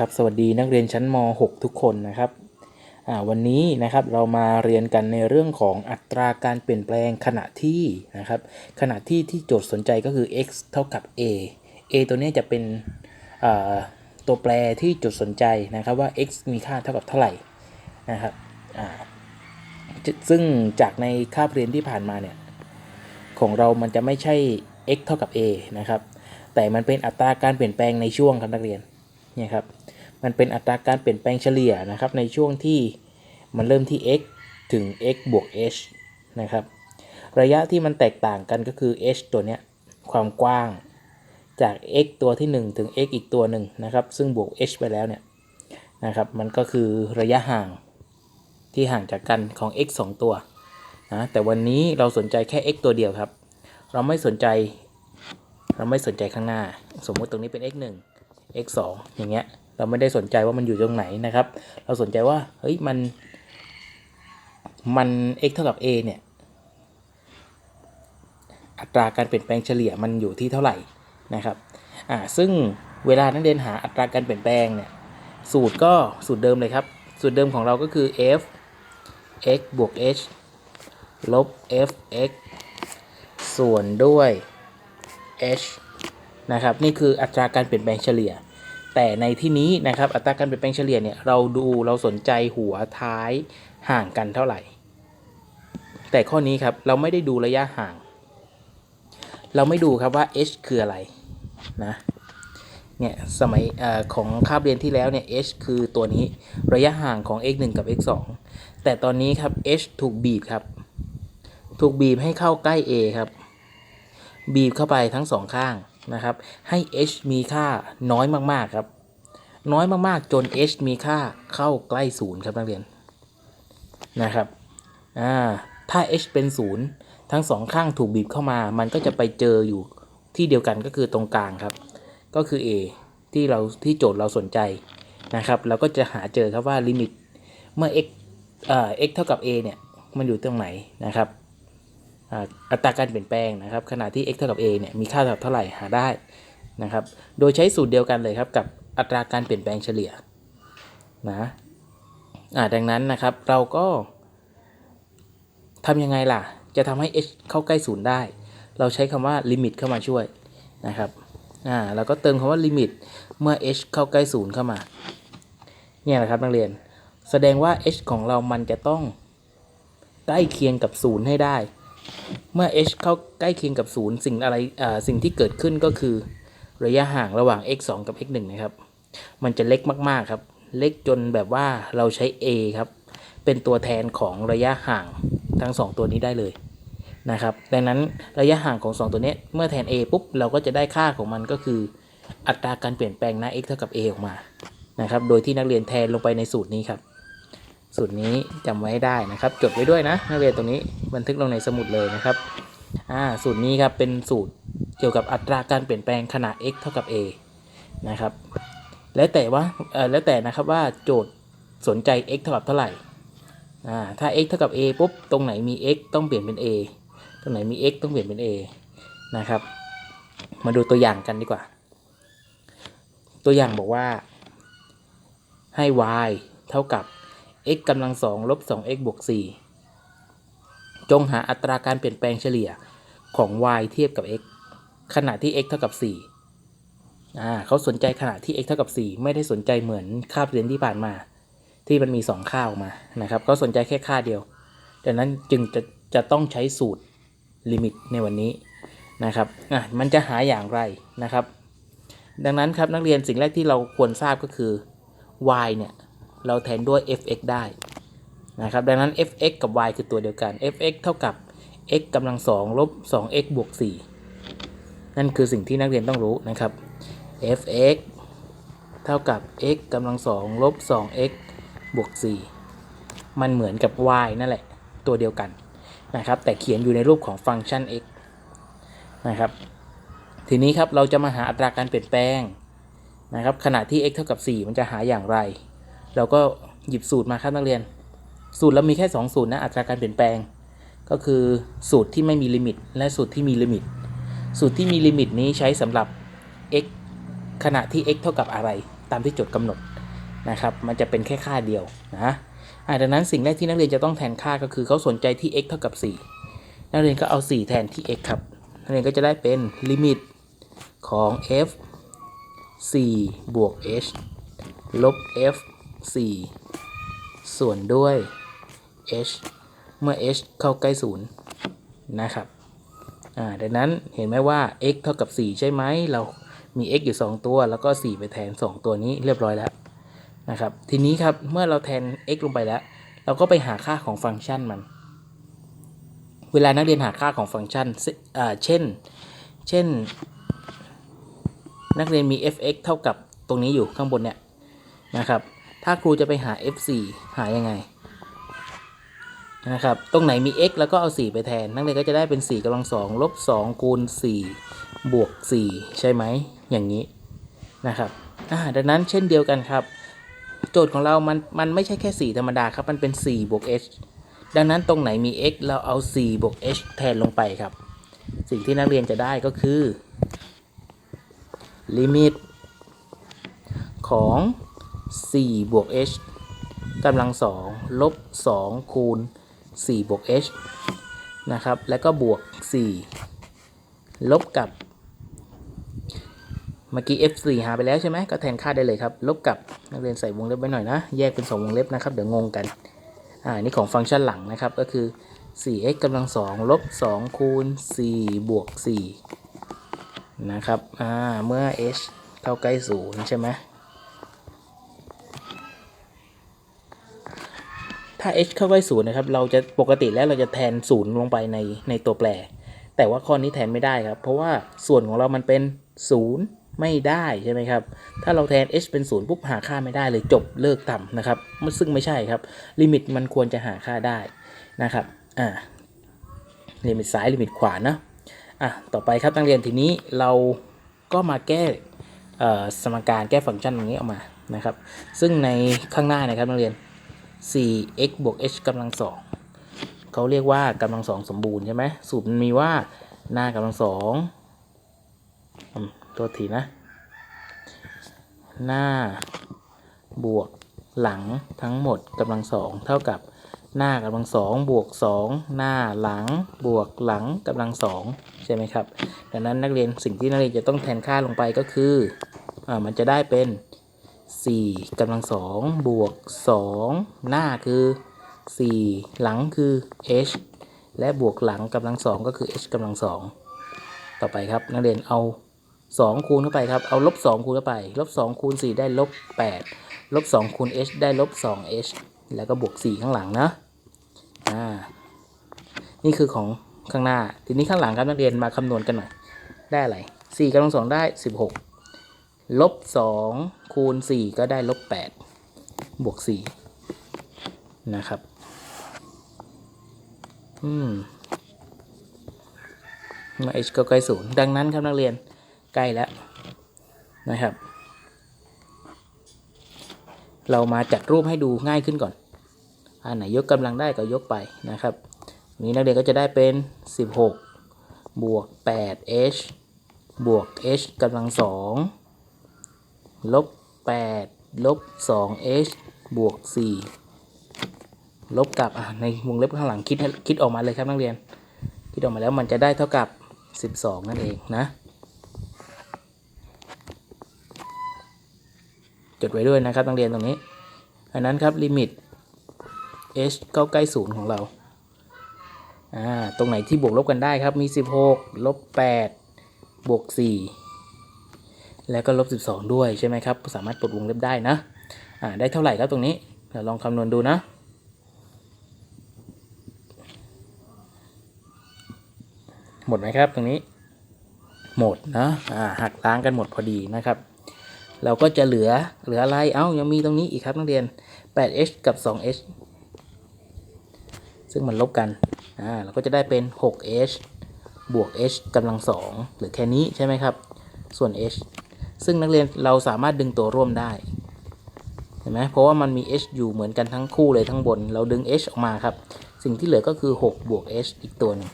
ครับสวัสดีนักเรียนชั้นม .6 ทุกคนนะครับวันนี้นะครับเรามาเรียนกันในเรื่องของอัตราการเปลี่ยนแปลงขณะที่นะครับขณะที่ที่โจทย์สนใจก็คือ x เท่ากับ a a ตัวนี้จะเป็นตัวแปรที่โจทย์สนใจนะครับว่า x มีค่าเท่ากับเท่าไหร่นะครับซึ่งจากในคาบเรียนที่ผ่านมาเนี่ยของเรามันจะไม่ใช่ x เท่ากับ a นะครับแต่มันเป็นอัตราการเปลี่ยนแปลงในช่วงครับนักเรียน เนี่ยครับ มันเป็นอัตราการเปลี่ยนแปลงเฉลี่ยนะครับ ในช่วงที่มันเริ่มที่ x ถึง x บวก h นะครับ ระยะที่มันแตกต่างกันก็คือ h ตัวเนี้ยความกว้างจาก x ตัวที่ 1 ถึง x อีกตัวหนึ่งนะครับ ซึ่งบวก h ไปแล้วเนี่ยนะครับ มันก็คือระยะห่างที่ห่างจากกันของ x 2 ตัวนะ แต่วันนี้เราสนใจแค่ x ตัวเดียวครับ เราไม่สนใจ เราไม่สนใจข้างหน้า สมมุติตรงนี้เป็น x 1 x 2อย่างเงี้ย เราไม่ได้สนใจว่ามันอยู่ตรงไหนนะครับ เราสนใจว่า เฮ้ย มัน มัน x เท่ากับ a เนี่ย อัตราการเปลี่ยนแปลงเฉลี่ยมันอยู่ที่เท่าไหร่นะครับ อ่า ซึ่งเวลานักเรียนหาอัตราการเปลี่ยนแปลงเนี่ย สูตรก็สูตรเดิมเลยครับ สูตรเดิมของเราก็คือ f x บวก h ลบ f x ส่วนด้วย h นะครับนี่คืออัตราการเปลี่ยนแปลงเฉลี่ย แต่ในที่นี้นะครับอัตราการเปลี่ยนแปลงเฉลี่ยเนี่ยเราดูเราสนใจหัวท้ายห่างกันเท่าไหร่ แต่ข้อนี้ครับเราไม่ได้ดูระยะห่าง เราไม่ดูครับว่า h คืออะไรนะเนี่ยสมัยอของคาบเรียนที่แล้วเนี่ย h คือตัวนี้ระยะห่างของ x 1 กับ x 2แต่ตอนนี้ครับ h ถูกบีบครับ ถูกบีบให้เข้าใกล้ a ครับ บีบเข้าไปทั้งสองข้าง นะครับ ให้ h มีค่าน้อยมากๆครับ น้อยมากๆ จน h มีค่าเข้าใกล้ศูนย์ครับนักเรียนนะครับอ่าถ้า h เป็นศูนย์ทั้งสองข้างถูกบีบเข้ามา มันก็จะไปเจออยู่ที่เดียวกันก็คือตรงกลางครับ ก็คือ a ที่เราที่โจทย์เราสนใจนะครับ เราก็จะหาเจอครับว่าลิมิตเมื่อ x อ่า x เท่ากับ a เนี่ย มันอยู่ตรงไหนนะครับ อัตราการเปลี่ยนแปลงนะครับขณะที่ x เท่ากับ a เนี่ยมีค่าเท่าเท่าไหร่หาได้นะครับโดยใช้สูตรเดียวกันเลยครับกับอัตราการเปลี่ยนแปลงเฉลี่ยนะดังนั้นนะครับเราก็ทำยังไงล่ะ จะทำให้ h เข้าใกล้ศูนย์ได้ เราใช้คำว่าลิมิตเข้ามาช่วยนะครับอ่าเราก็เติมคำว่าลิมิตเมื่อ h เข้าใกล้ศูนย์เข้ามาเนี่ยนะครับนักเรียน แสดงว่า h ของเรามันจะต้องใกล้เคียงกับศูนย์ให้ได้ เมื่อ h เข้าใกล้เคียงกับศูนย์สิ่งอะไรอ่าสิ่งที่เกิดขึ้นก็คือ ระยะห่างระหว่าง x 2 กับ x 1นะครับ มันจะเล็กมากๆครับ เล็กจนแบบว่าเราใช้ a ครับ เป็นตัวแทนของระยะห่างทั้ง 2 ตัวนี้ได้เลยนะครับ ดังนั้นระยะห่างของ 2 ตัวนี้เมื่อแทน a ปุ๊บ เราก็จะได้ค่าของมันก็คือ อัตราการเปลี่ยนแปลงหน้า x เท่ากับ a ออกมา นะครับ โดยที่นักเรียนแทนลงไปในสูตรนี้ครับ สูตรนี้จำไว้ได้นะครับ จดไว้ด้วยนะนักเรียนตรงนี้บันทึกลงในสมุดเลยนะครับอ่าสูตรนี้ครับเป็นสูตรเกี่ยวกับอัตราการเปลี่ยนแปลงขนาด x เท่ากับ a นะครับ แล้วแต่ว่าเออแล้วแต่นะครับว่าโจทย์สนใจ x เท่ากับเท่าไหร่อ่าถ้า x เท่ากับ a ปุ๊บตรงไหนมี x ต้องเปลี่ยนเป็น a ตรงไหนมี x ต้องเปลี่ยนเป็น a นะครับ มาดูตัวอย่างกันดีกว่า ตัวอย่างบอกว่าให้ y เท่ากับ x กำลังสองลบ 2x บวก 4 จงหาอัตราการเปลี่ยนแปลงเฉลี่ยของ y เทียบกับ x ขณะที่ x เท่ากับ 4 อ่าเขาสนใจขณะที่ x เท่ากับ 4 ไม่ได้สนใจเหมือนคาบเรียนที่ผ่านมา ที่มันมี 2 ค่าออกมา นะครับเขาสนใจแค่ค่าเดียว ดังนั้นจึงจะจะต้องใช้สูตรลิมิตในวันนี้นะครับ อะ มันจะหาอย่างไรนะครับ ดังนั้นครับนักเรียนสิ่งแรกที่เราควรทราบก็คือ y เนี่ย เราแทนด้วย fx ได้นะครับดังนั้น fx กับ y คือตัวเดียวกัน fx เท่ากับ x กำลังสองลบ 2x บวก 4 นั่นคือสิ่งที่นักเรียนต้องรู้นะครับ fx เท่ากับ x กำลังสองลบ 2x บวก 4 มันเหมือนกับ y นั่นแหละ ตัวเดียวกันนะครับ แต่เขียนอยู่ในรูปของฟังก์ชัน x นะครับ ทีนี้ครับเราจะมาหาอัตราการเปลี่ยนแปลงนะครับ ขณะที่ x เท่ากับ 4 มันจะหาอย่างไร เราก็หยิบสูตรมาครับนักเรียน สูตรเรามีแค่ 2 สูตรนะอัตราการเปลี่ยนแปลง ก็คือสูตรที่ไม่มีลิมิต และสูตรที่มีลิมิต สูตรที่มีลิมิตนี้ใช้สำหรับ x ขณะที่ x เท่ากับอะไร ตามที่โจทย์กำหนดนะครับ มันจะเป็นแค่ค่าเดียวนะอ่าดังนั้นสิ่งแรกที่นักเรียนจะต้องแทนค่าก็คือเขาสนใจที่ x เท่ากับ 4 นักเรียนก็เอา 4 แทนที่ x ครับ นักเรียนก็จะได้เป็นลิมิตของ f 4 บวก h ลบ f 4 ส่วนด้วย h เมื่อ h เข้าใกล้ศูนย์นะครับอ่าดังนั้นเห็นไหมว่า x เท่ากับ 4 ใช่ไหม เรามี x อยู่ 2 ตัว แล้วก็ 4 ไปแทน 2 ตัวนี้เรียบร้อยแล้วนะครับ ทีนี้ครับ เมื่อเราแทน x ลงไปแล้ว เราก็ไปหาค่าของฟังก์ชันมัน เวลานักเรียนหาค่าของฟังก์ชันอ่าเช่น เช่น นักเรียนมี f(x) เท่ากับตรงนี้อยู่ข้างบนเนี่ยนะครับ ถ้าครูจะไปหา f4 หายังไงนะครับ ตรงไหนมี x แล้วก็เอา 4 ไปแทน นักเรียนก็จะได้เป็น 4กำลัง2ลบ2คูณ4บวก 4 ใช่ไหม อย่างนี้นะครับดังนั้นเช่นเดียวกันครับ โจทย์ของเรามันมันไม่ใช่แค่ 4 ธรรมดาครับ มันเป็น 4 บวก h ดังนั้นตรงไหนมี x เราเอา 4 บวก h แทนลงไปครับ สิ่งที่นักเรียนจะได้ก็คือ ลิมิตของ 4บวก h กำลัง2ลบ 2 คูณ 4 บวก h นะครับ แล้วก็บวก 4 ลบกับ เมื่อกี้ f4 หาไปแล้วใช่ไหม ก็แทนค่าได้เลยครับ ลบกับ นักเรียนใส่วงเล็บไว้หน่อยนะ แยกเป็น 2 วงเล็บนะครับ เดี๋ยวงงกัน อ่า นี่ของฟังก์ชันหลังนะครับ ก็คือ 4x กำลัง2ลบ 2 คูณ 4 บวก 4 นะครับ อ่า เมื่อ h เท่าใกล้ศูนย์ใช่ไหม ถ้า h เข้าใกล้ศูนย์นะครับ เราจะปกติแล้วเราจะแทนศูนย์ลงไปในในตัวแปร แต่ว่าข้อนี้แทนไม่ได้ครับ เพราะว่าส่วนของเรามันเป็นศูนย์ไม่ได้ใช่ไหมครับ ถ้าเราแทน h เป็นศูนย์ปุ๊บหาค่าไม่ได้เลยจบเลิกทำนะครับมันซึ่งไม่ใช่ครับ ลิมิตมันควรจะหาค่าได้นะครับ อ่า ลิมิตซ้ายลิมิตขวานะอะ ต่อไปครับนักเรียนทีนี้เราก็มาแก้สมการแก้ฟังก์ชันตรงนี้ออกมานะครับ ซึ่งในข้างหน้านะครับนักเรียน 4x บวก h กำลังสองเขาเรียกว่ากำลังสองสมบูรณ์ใช่ไหมสูตรมันมีว่าหน้ากำลังสองตัวทีนะ หน้าบวกหลังทั้งหมดกำลังสองเท่ากับหน้ากำลังสองบวกสองหน้าหลังบวกหลังกำลังสองใช่ไหมครับ ดังนั้นนักเรียนสิ่งที่นักเรียนจะต้องแทนค่าลงไปก็คืออมันจะได้เป็น 4กำลังสองบวก 2 หน้าคือ 4 หลังคือ h และบวกหลังกำลังสองก็คือ h กำลังสองต่อไปครับนักเรียนเอา 2 คูณเข้าไปครับเอาลบ2คูณเข้าไปลบ2คูณ4ได้ลบ8ลบ2คูณ h ได้ลบ 2h แล้วก็บวก 4 ข้างหลังนะอ่านี่คือของข้างหน้า ทีนี้ข้างหลังครับนักเรียนมาคำนวณกันหน่อย ได้อะไร4กำลังสองได้ 16 ลบ2คูณ4ก็ได้ลบ8บวก4นะครับ อืมมา h ก็ใกล้ศูนย์ดังนั้นครับนักเรียนใกล้แล้วนะครับ เรามาจัดรูปให้ดูง่ายขึ้นก่อน อันไหนยกกำลังได้ก็ยกไปนะครับนี้นักเรียนก็จะได้เป็น 16 บวก 8h บวก h กำลังสอง ลบ8ลบ 2h บวก 4 ลบกับอะในวงเล็บข้างหลังคิดคิดออกมาเลยครับนักเรียน คิดออกมาแล้วมันจะได้เท่ากับ 12 นั่นเองนะ จดไว้ด้วยนะครับนักเรียนตรงนี้อันนั้นครับลิมิต h เข้าใกล้ศูนย์ของเราอ่าตรงไหนที่บวกลบกันได้ครับมี 16 ลบ 8 บวก 4 แล้วก็ลบ 12 ด้วยใช่ไหมครับ สามารถปลดวงเล็บได้นะอ่าได้เท่าไหร่ครับตรงนี้เดี๋ยวลองคำนวณดูนะหมดไหมครับตรงนี้หมดนะอ่าหักล้างกันหมดพอดีนะครับ เราก็จะเหลือเหลืออะไรเอ้ายังมีตรงนี้อีกครับนักเรียน 8h กับ 2h ซึ่งมันลบกันอ่าเราก็จะได้เป็น 6h บวก h กำลังสองหรือแค่นี้ใช่ไหมครับ ส่วน h ซึ่งนักเรียนเราสามารถดึงตัวร่วมได้ เห็นไหมเพราะว่ามันมี h อยู่เหมือนกันทั้งคู่เลยทั้งบน เราดึง h ออกมาครับ สิ่งที่เหลือก็คือ 6 บวก h อีกตัวหนึง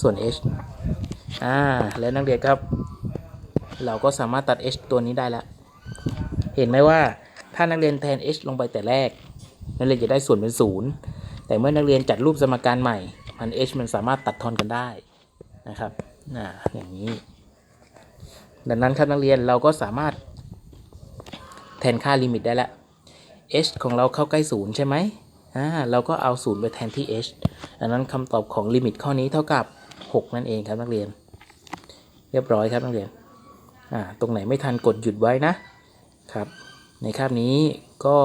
ส่วน h อ่า และนักเรียนครับ เราก็สามารถตัด h ตัวนี้ได้แล้ว เห็นไหมว่าถ้านักเรียนแทน h ลงไปแต่แรก นักเรียนจะได้ส่วนเป็นศูนย์แต่เมื่อนักเรียนจัดรูปสมการใหม่ มัน h มันสามารถตัดทอนกันได้นะครับ อ่า อย่างนี้ ดังนั้นครับนักเรียนเราก็สามารถแทนค่าลิมิตได้และ h ของเราเข้าใกล้ศูนย์ใช่ไหมอ่าเราก็เอาศูนย์ไปแทนที่ h ดังนั้นคำตอบของลิมิตข้อนี้เท่ากับ 6 นั่นเองครับนักเรียน เรียบร้อยครับนักเรียนอ่าตรงไหนไม่ทันกดหยุดไว้นะครับ ในคาบนี้ก็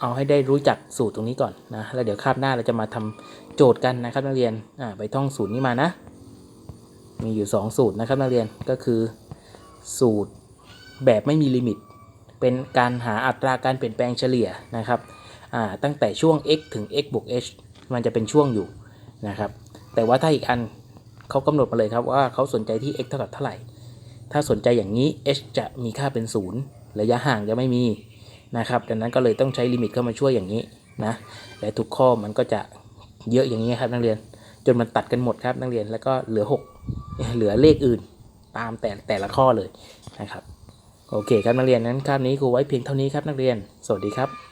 เอาให้ได้รู้จักสูตรตรงนี้ก่อนนะแล้วเดี๋ยวคาบหน้าเราจะมาทำโจทย์กันนะครับนักเรียนอ่าไปท่องสูตรนี้มานะ มีอยู่ 2 สูตรนะครับนักเรียนก็คือ สูตรแบบไม่มีลิมิต เป็นการหาอัตราการเปลี่ยนแปลงเฉลี่ยนะครับตั้งแต่ช่วง x ถึง x บวก h มันจะเป็นช่วงอยู่นะครับแต่ว่าถ้าอีกอันเขากำหนดมาเลยครับว่าเขาสนใจที่ x เท่ากับเท่าไหร่ ถ้าสนใจอย่างนี้ h จะมีค่าเป็น 0 ระยะห่างจะไม่มีนะครับดังนั้นก็เลยต้องใช้ลิมิตเข้ามาช่วยอย่างนี้นะและทุกข้อมันก็จะเยอะอย่างนี้ครับนักเรียน จนมันตัดกันหมดครับนักเรียนแล้วก็เหลือ 6 เหลือเลขอื่น ตามแต่แต่ละข้อเลยนะครับ โอเคครับนักเรียนนั้นคาบนี้ครูไว้เพียงเท่านี้ครับนักเรียน สวัสดีครับ